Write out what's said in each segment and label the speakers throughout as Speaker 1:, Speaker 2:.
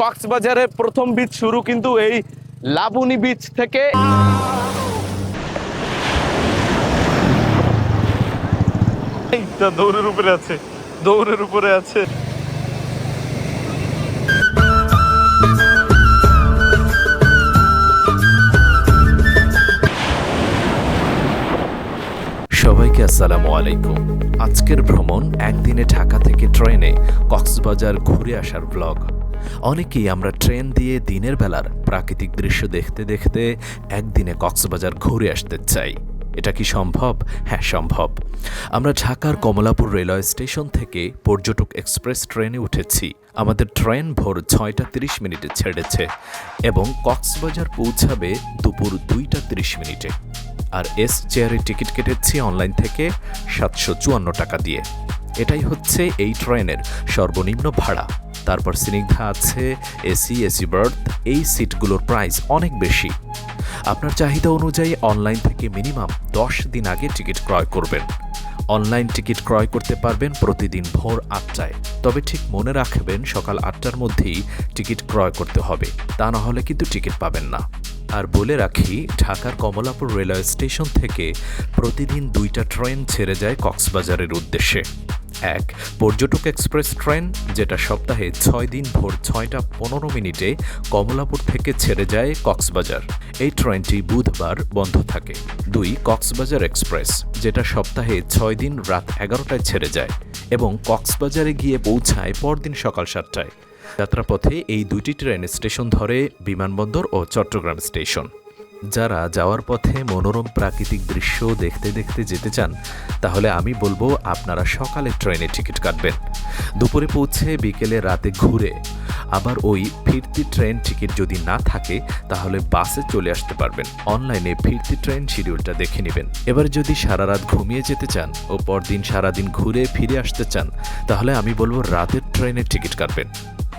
Speaker 1: কক্সবাজারের প্রথম বীজ শুরু কিন্তু এই লাবণী বিচ থেকে।
Speaker 2: এইটা দৌড়ের উপরে আছে দৌড়ের উপরে আছে।
Speaker 3: সবাইকে আসসালামু আলাইকুম। আজকের ভ্রমণ একদিনে ঢাকা থেকে ট্রেনে কক্সবাজার ঘুরে আসার ব্লগ অনেকেই আমরা ট্রেন দিয়ে দিনের বেলার প্রাকৃতিক দৃশ্য দেখতে দেখতে একদিনে কক্সবাজার ঘুরে আসতে চাই। এটা কি সম্ভব? হ্যাঁ সম্ভব। আমরা ঢাকার কমলাপুর রেলওয়ে স্টেশন থেকে পর্যটক এক্সপ্রেস ট্রেনে উঠেছি। আমাদের ট্রেন ভোর ছয়টা তিরিশ মিনিটে ছেড়েছে এবং কক্সবাজার পৌঁছাবে দুপুর দুইটা তিরিশ মিনিটে। আর এস চেয়ারের টিকিট কেটেছি অনলাইন থেকে সাতশো চুয়ান্ন টাকা দিয়ে। এটাই হচ্ছে এই ট্রেনের সর্বনিম্ন ভাড়া। তারপর স্নিগ্ধা আছে, এসি এসি বার্থ এই সিটগুলোর প্রাইস অনেক বেশি। আপনার চাহিদা অনুযায়ী অনলাইন থেকে মিনিমাম দশ দিন আগে টিকিট ক্রয় করবেন। অনলাইন টিকিট ক্রয় করতে পারবেন প্রতিদিন ভোর আটটায়। তবে ঠিক মনে রাখবেন, সকাল আটটার মধ্যেই টিকিট ক্রয় করতে হবে, তা না হলে কিন্তু টিকিট পাবেন না। আর বলে রাখি, ঢাকার কমলাপুর রেলওয়ে স্টেশন থেকে প্রতিদিন দুইটা ট্রেন ছেড়ে যায় কক্সবাজারের উদ্দেশ্যে। এক, পর্যটক এক্সপ্রেস ট্রেন, যেটা সপ্তাহে ছয় দিন ভোর ছয়টা পনেরো মিনিটে কমলাপুর থেকে ছেড়ে যায় কক্সবাজার। এই ট্রেনটি বুধবার বন্ধ থাকে। দুই, কক্সবাজার এক্সপ্রেস, যেটা সপ্তাহে ছয় দিন রাত এগারোটায় ছেড়ে যায় এবং কক্সবাজারে গিয়ে পৌঁছায় পরদিন সকাল সাতটায়। যাত্রাপথে এই দুইটি ট্রেন স্টেশন ধরে বিমানবন্দর ও চট্টগ্রাম স্টেশন। যারা যাওয়ার পথে মনোরম প্রাকৃতিক দৃশ্য দেখতে দেখতে যেতে চান, তাহলে আমি বলব আপনারা সকালে ট্রেনে টিকিট কাটবেন। দুপুরে পৌঁছে বিকেলে রাতে ঘুরে আবার ওই ফিরতি ট্রেন টিকিট যদি না থাকে, তাহলে বাসে চলে আসতে পারবেন। অনলাইনে ফিরতি ট্রেন শিডিউলটা দেখে নেবেন। এবার যদি সারা রাত ঘুমিয়ে যেতে চান ও পরদিন সারাদিন ঘুরে ফিরে আসতে চান, তাহলে আমি বলব রাতের ট্রেনের টিকিট কাটবেন।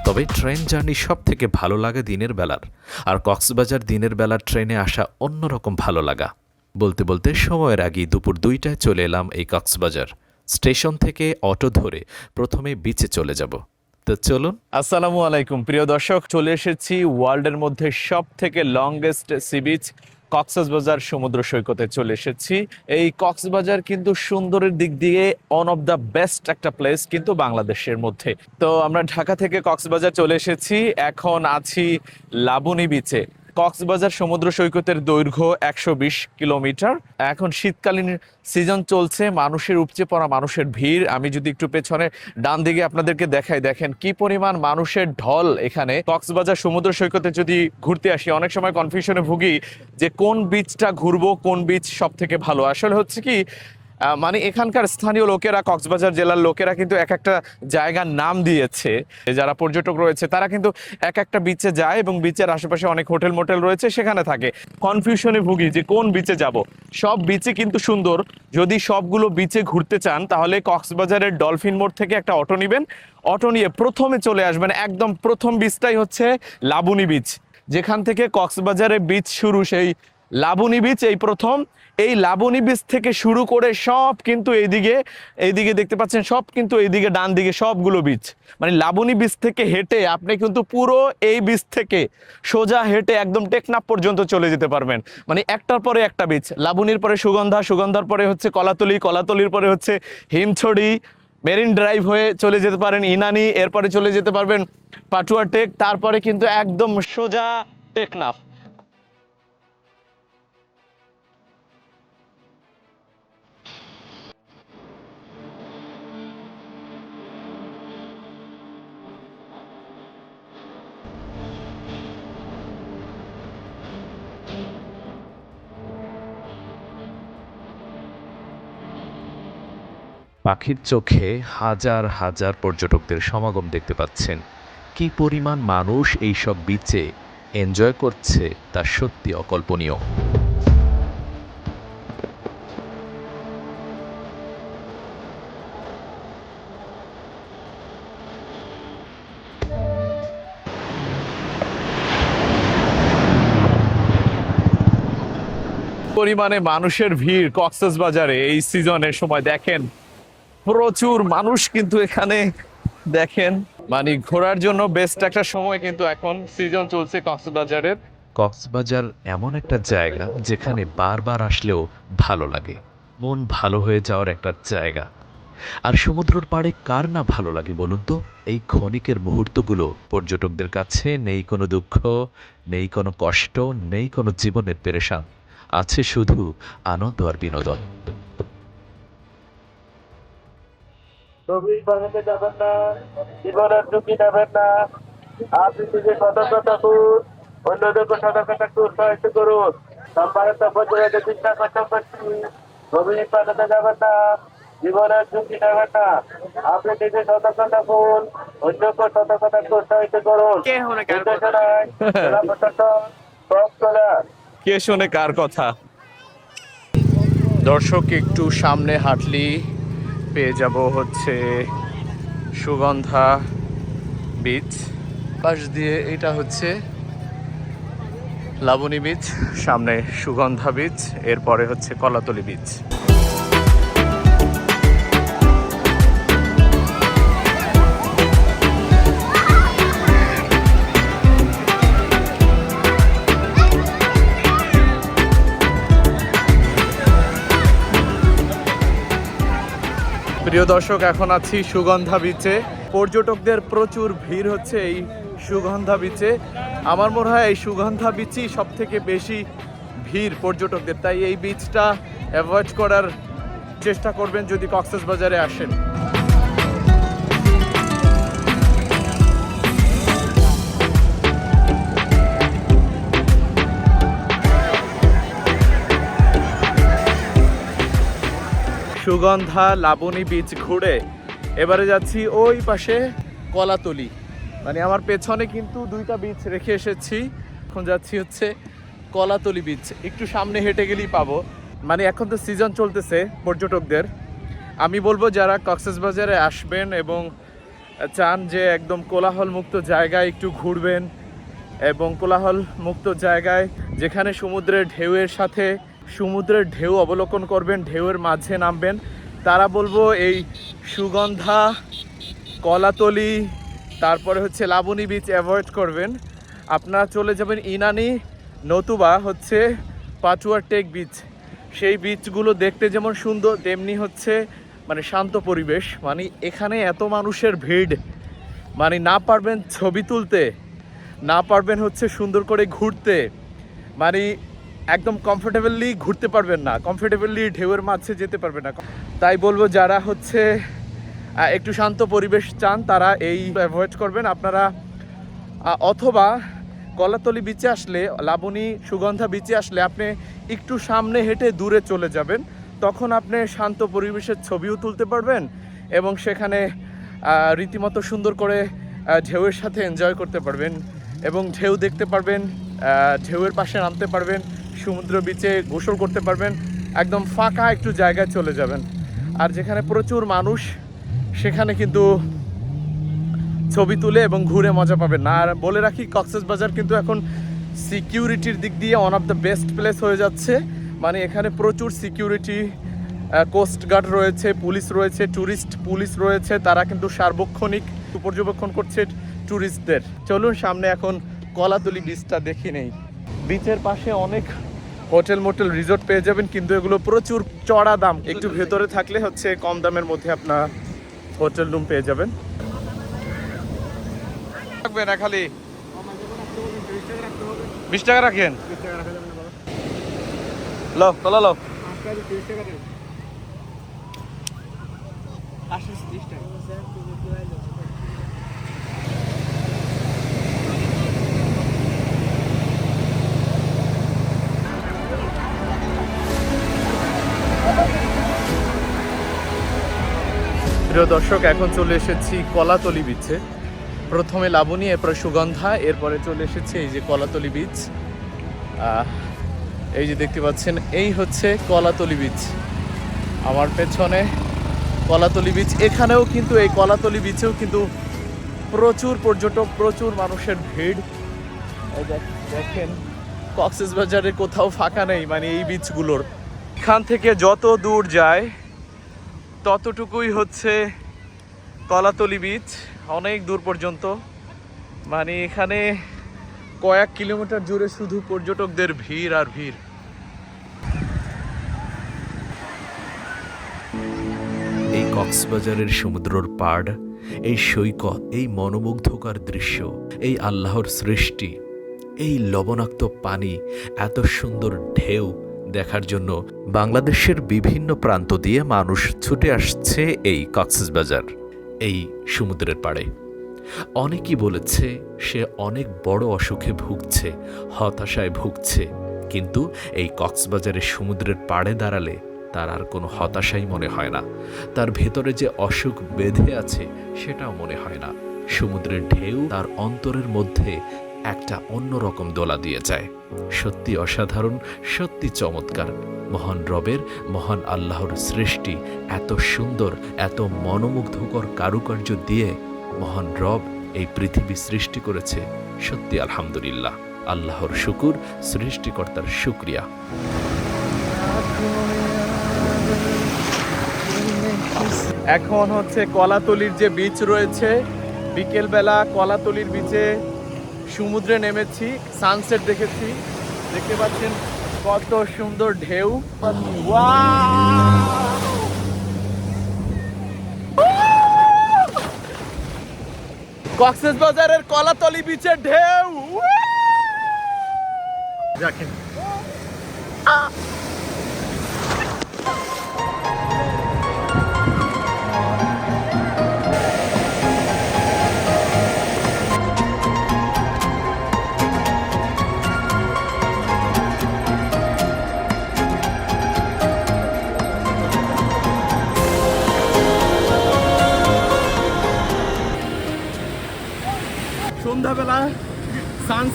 Speaker 3: তবে ট্রেন জার্নি সব থেকে ভালো লাগে দিনের বেলার। আর কক্সবাজার দিনের বেলার ট্রেনে আসা অন্যরকম ভালো লাগা। বলতে বলতে সময়ের আগেই দুপুর দুইটায় চলে এলাম এই কক্সবাজার। স্টেশন থেকে অটো ধরে প্রথমে বিচে চলে যাব। তো চলুন।
Speaker 1: আসসালামু আলাইকুম। প্রিয় দর্শক, চলে এসেছি ওয়ার্ল্ডের মধ্যে সব থেকে লংগেস্ট সি বিচ কক্সবাজার সমুদ্র সৈকতে চলে এসেছি। এই কক্সবাজার কিন্তু সুন্দরের দিক দিয়ে অন অফ দ্য বেস্ট একটা প্লেস কিন্তু বাংলাদেশের মধ্যে। তো আমরা ঢাকা থেকে কক্সবাজার চলে এসেছি। এখন আছি লাবণী বিচে কক্সবাজার সমুদ্র সৈকতের দৈর্ঘ্য একশো বিশ কিলোমিটার। এখন শীতকালীন সিজন চলছে, মানুষের উপচে পড়া মানুষের ভিড়। আমি যদি একটু পেছনে ডান দিকে আপনাদেরকে দেখাই, দেখেন কি পরিমাণ মানুষের ঢল এখানে। কক্সবাজার সমুদ্র সৈকতে যদি ঘুরতে আসি, অনেক সময় কনফিউশনে ভুগি যে কোন বিচটা ঘুরবো, কোন বিচ সব থেকে ভালো। আসলে হচ্ছে কি মানে এখানকার স্থানীয় লোকেরা, কক্সবাজার জেলার লোকেরা কিন্তু এক একটা জায়গার নাম দিয়েছে। যারা পর্যটক রয়েছে, তারা কিন্তু এক একটা বিচে যায় এবং বিচের আশেপাশে অনেক হোটেল মোটেল রয়েছে, সেখানে থাকে। কনফিউশনে ভুগি যে কোন বিচে যাব? সব বিচে কিন্তু সুন্দর। যদি সবগুলো বিচে ঘুরতে চান, তাহলে কক্সবাজারের ডলফিন মোড় থেকে একটা অটো নেবেন। অটো নিয়ে প্রথমে চলে আসবেন, একদম প্রথম বিচটাই হচ্ছে লাবণী বিচ যেখান থেকে কক্সবাজারে বিচ শুরু, সেই লাবণী বিচ, এই প্রথম। এই লাবণী বীজ থেকে শুরু করে সব কিন্তু এইদিকে এইদিকে দেখতে পাচ্ছেন, সব কিন্তু এইদিকে ডান দিকে সবগুলো বিচ। মানে লাবণী বীজ থেকে হেঁটে আপনি কিন্তু পুরো এই বিচ থেকে সোজা হেঁটে একদম টেকনাপ পর্যন্ত চলে যেতে পারবেন। মানে একটার পরে একটা বিচ। লাবণীর পরে সুগন্ধা, সুগন্ধার পরে হচ্ছে কলাতলি, কলাতলির পরে হচ্ছে হিমছড়ি, মেরিন ড্রাইভ হয়ে চলে যেতে পারেন ইনানি, এরপরে চলে যেতে পারবেন পাটুয়া টেক, তারপরে কিন্তু একদম সোজা টেকনাফ।
Speaker 3: পাখির চোখে হাজার হাজার পর্যটকদের সমাগম দেখতে পাচ্ছেন। কি পরিমাণ মানুষ এইসব বিচে এনজয় করছে তা সত্যি অকল্পনীয়।
Speaker 1: পরিমাণে মানুষের ভিড় কক্সেস বাজারে এই সিজনের সময় দেখেন। প্রচুর মানুষ কিন্তু এখানে দেখেন। মানে ঘোরার জন্য বেস্ট একটা সময় কিন্তু এখন সিজন চলছে কক্সবাজারের।
Speaker 3: কক্সবাজার এমন একটা জায়গা যেখানে বারবার আসলেও ভালো লাগে। মন ভালো হয়ে যাওয়ার একটা জায়গা। আর সমুদ্রের পাড়ে কার না ভালো লাগে বলুন তো? এই ক্ষণিকের মুহূর্তগুলো পর্যটকদের কাছে নেই কোনো দুঃখ, নেই কোনো কষ্ট, নেই কোনো জীবনের পেরেশান। আছে শুধু আনন্দ আর বিনোদন।
Speaker 4: গভীর বাগানে যাবেন না জীবনের ঝুঁকি নেবেন না। আপনি নিজে সতর্ক থাকুন অন্যদেরকে সতর্ক থাকতে উৎসাহিত করুন। সম্মানিত চিন্তা করতে করছি গভীর বাগানে যাবেন না জীবনের ঝুঁকি নেবেন না। আপনি নিজে সতর্ক থাকুন অন্যকে সতর্ক থাকতে উৎসাহিত করুন। নির্দেশনায় জেলা প্রশাসন
Speaker 1: কে শোনে কার কথা? দর্শক একটু সামনে হাঁটলি পেয়ে যাব হচ্ছে সুগন্ধা বীজ। পাশ দিয়ে এটা হচ্ছে লাবণী বীজ, সামনে সুগন্ধা বীজ, এরপরে হচ্ছে কলাতলি বীচ প্রিয় দর্শক, এখন আছি সুগন্ধা বিচে পর্যটকদের প্রচুর ভিড় হচ্ছে এই সুগন্ধা বিচে আমার মনে হয় এই সুগন্ধা বিচই সব থেকে বেশি ভিড় পর্যটকদের। তাই এই বিচটা অ্যাভয়েড করার চেষ্টা করবেন যদি কক্সেস বাজারে আসেন। সুগন্ধা লাবণী বীচ ঘুরে। এবারে যাচ্ছি ওই পাশে কলাতলি। মানে আমার পেছনে কিন্তু দুইটা বীচ রেখে এসেছি। এখন যাচ্ছি হচ্ছে কলাতলি বীচ একটু সামনে হেঁটে গেলেই পাবো। মানে এখন তো সিজন চলতেছে পর্যটকদের। আমি বলব যারা কক্সবাজারে আসবেন এবং চান যে একদম কোলাহল মুক্ত জায়গায় একটু ঘুরবেন এবং কোলাহল মুক্ত জায়গায় যেখানে সমুদ্রের ঢেউয়ের সাথে সমুদ্রের ঢেউ অবলোকন করবেন, ঢেউয়ের মাঝে নামবেন। তারা বলব এই সুগন্ধা, কলাতলি, তারপরে হচ্ছে লাবণী বিচ অ্যাভয়েড করবেন। আপনারা চলে যাবেন ইনানি নতুবা হচ্ছে পাচুয়ার টেক বিচ সেই বিচগুলো দেখতে যেমন সুন্দর, তেমনি হচ্ছে মানে শান্ত পরিবেশ। মানে এখানে এত মানুষের ভিড়। মানে না পারবেন ছবি তুলতে, না পারবেন হচ্ছে সুন্দর করে ঘুরতে। মানে একদম কমফোর্টেবলি ঘুরতে পারবেন না কমফোর্টেবলি ঢেউয়ের মাঝে যেতে পারবেন না। তাই বলব, যারা হচ্ছে একটু শান্ত পরিবেশ চান, তারা এই অ্যাভয়েড করবেন। আপনারা অথবা কলাতলি বিচে আসলে, লাবণী সুগন্ধা বিচে আসলে আপনি একটু সামনে হেঁটে দূরে চলে যাবেন। তখন আপনি শান্ত পরিবেশের ছবিও তুলতে পারবেন এবং সেখানে রীতিমতো সুন্দর করে ঢেউয়ের সাথে এনজয় করতে পারবেন এবং ঢেউ দেখতে পারবেন ঢেউয়ের পাশে নামতে পারবেন। সমুদ্র বিচে গোসল করতে পারবেন, একদম ফাঁকা একটু জায়গায় চলে যাবেন। আর যেখানে প্রচুর মানুষ, সেখানে কিন্তু ছবি তুলে এবং ঘুরে মজা পাবেন। না আর বলে রাখি, কক্সেস বাজার কিন্তু এখন সিকিউরিটির দিক দিয়ে one of the best place হয়ে যাচ্ছে। মানে এখানে প্রচুর সিকিউরিটি কোস্ট গার্ড রয়েছে, পুলিশ রয়েছে ট্যুরিস্ট পুলিশ রয়েছে, তারা কিন্তু সার্বক্ষণিক পর্যবেক্ষণ করছে ট্যুরিস্টদের চলুন সামনে এখন কলাতলি বিচটা দেখি নেই। বিচের পাশে অনেক হোটেল মোটেল রিসোর্ট পেয়ে যাবেন কিন্তু এগুলো প্রচুর চড়া দাম। একটু ভেতরে থাকলে হচ্ছে কম দামের মধ্যে আপনার হোটেল রুম পেয়ে যাবেন। না খালি? বিশ টাকা রাখেন। লো তোলা লো প্রিয় দর্শক, এখন চলে এসেছি কলাতলি বিচে প্রথমে লাবণী, এরপরে সুগন্ধা, এরপরে চলে এসেছে এই যে কলাতলি বীচ এই যে দেখতে পাচ্ছেন, এই হচ্ছে কলাতলি বীচ আমার পেছনে কলাতলি বীচ এখানেও কিন্তু, এই কলাতলি বীচেও কিন্তু প্রচুর পর্যটক, প্রচুর মানুষের ভিড়। দেখ- দেখেন কক্সেস বাজারে কোথাও ফাঁকা নেই মানে এই বীচগুলোর এখান থেকে যত দূর যায় ততটুকুই হচ্ছে কলাতলি বীচ অনেক দূর পর্যন্ত। মানে এখানে কয়েক কিলোমিটার জুড়ে শুধু পর্যটকদের ভিড় আর ভিড়।
Speaker 3: এই কক্সবাজারের সমুদ্রর পাড়, এই সৈকত এই মনোমুগ্ধকর দৃশ্য, এই আল্লাহর সৃষ্টি, এই লবণাক্ত পানি, এত সুন্দর ঢেউ দেখার জন্য বাংলাদেশের বিভিন্ন প্রান্ত দিয়ে মানুষ ছুটে আসছে এই কক্সবাজার এই সমুদ্রের পাড়ে। অনেকেই বলেছে সে অনেক বড় অসুখে ভুগছে, হতাশায় ভুগছে, কিন্তু এই কক্সবাজারের সমুদ্রের পাড়ে দাঁড়ালে তার আর কোনো হতাশাই মনে হয় না। তার ভেতরে যে অসুখ বেঁধে আছে সেটাও মনে হয় না। সমুদ্রের ঢেউ তার অন্তরের মধ্যে একটা অন্যরকম দোলা দিয়ে যায়। সত্যি অসাধারণ, সত্যি চমৎকার। মহান রবের, মহান আল্লাহর সৃষ্টি এত সুন্দর, এত মনোমুগ্ধকর কারুকার্য দিয়ে মহান রব এই পৃথিবী সৃষ্টি করেছে। সত্যি আলহামদুলিল্লাহ। আল্লাহর শুকুর, সৃষ্টিকর্তার শুক্রিয়া।
Speaker 1: এখন হচ্ছে কলাতলির যে বীচ রয়েছে, বিকেলবেলা কলাতলির বিচে সমুদ্রে নেমেছি সানসেট দেখেছি। দেখতে পাচ্ছেন কত সুন্দর ঢেউ। কক্সেস বাজারের কলাতলি বিচের ঢেউ। দেখেন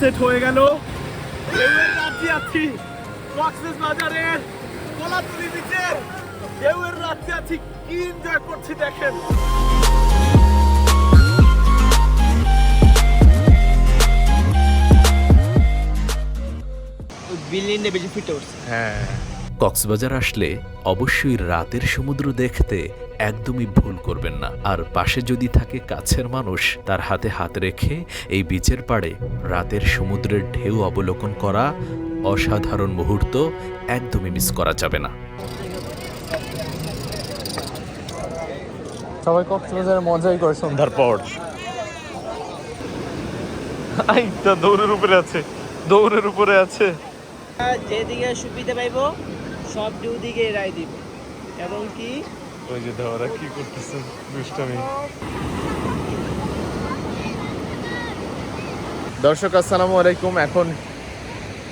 Speaker 1: সানসেট হয়ে গেল। ঢেউয়ের আছি। কক্সেস বাজারের কলাতলি ঢেউয়ের আছি। কি এনজয় করছি দেখেন।
Speaker 5: বিল্ডিংটা বেশি ফিটে উঠছে
Speaker 1: হ্যাঁ।
Speaker 3: কক্সবাজার আসলে অবশ্যই রাতের সমুদ্র দেখতে একদমই ভুল করবেন না। আর পাশে যদি থাকে কাছের মানুষ তার হাতে হাত রেখে এই বিচের পাড়ে রাতের সমুদ্রের ঢেউ অবলোকন করা অসাধারণ মুহূর্ত একদমই মিস করা যাবে না।
Speaker 1: সবাই কক্সবাজারে মজাই করে সন্ধ্যার পর।
Speaker 2: আইটা দৌড়ের উপরে আছে। দৌড়ের উপরে আছে।
Speaker 5: যেদিকে সুবিধা পাইব সব দিকে রায় দিব। এবং কি?
Speaker 2: ওই যে দেওয়ারা কি করতেছে? দুষ্টামি।
Speaker 1: দর্শক আসসালামু আলাইকুম। এখন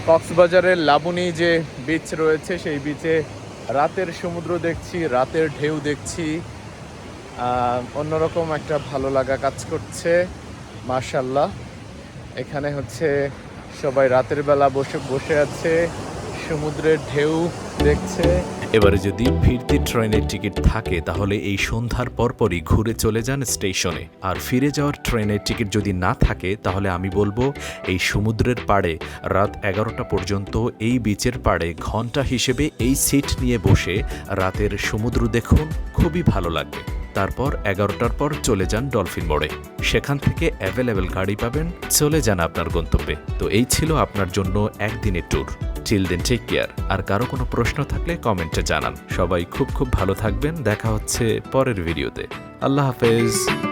Speaker 1: কক্সবাজারের লাবণী যে বিচ রয়েছে সেই বিচে রাতের সমুদ্র দেখছি রাতের ঢেউ দেখছি। আহ, অন্যরকম একটা ভালো লাগা কাজ করছে মার্শাল্লাহ এখানে হচ্ছে সবাই রাতের বেলা বসে বসে আছে। সমুদ্রের ঢেউ দেখছে।
Speaker 3: এবারে যদি ফিরতি ট্রেনের টিকিট থাকে, তাহলে এই সন্ধ্যার পরপরই ঘুরে চলে যান স্টেশনে। আর ফিরে যাওয়ার ট্রেনের টিকিট যদি না থাকে, তাহলে আমি বলব এই সমুদ্রের পাড়ে, রাত এগারোটা পর্যন্ত এই বিচের পাড়ে ঘণ্টা হিসেবে এই সিট নিয়ে বসে রাতের সমুদ্র দেখুন, খুবই ভালো লাগবে। তারপর এগারোটার পর চলে যান ডলফিন মোড়ে। সেখান থেকে অ্যাভেলেবেল গাড়ি পাবেন, চলে যান আপনার গন্তব্যে। তো এই ছিল আপনার জন্য একদিনের tour chill then take care আর কারও কোনো প্রশ্ন থাকলে কমেন্টে জানান। সবাই খুব খুব ভালো থাকবেন। দেখা হচ্ছে পরের ভিডিওতে। আল্লাহ হাফেজ।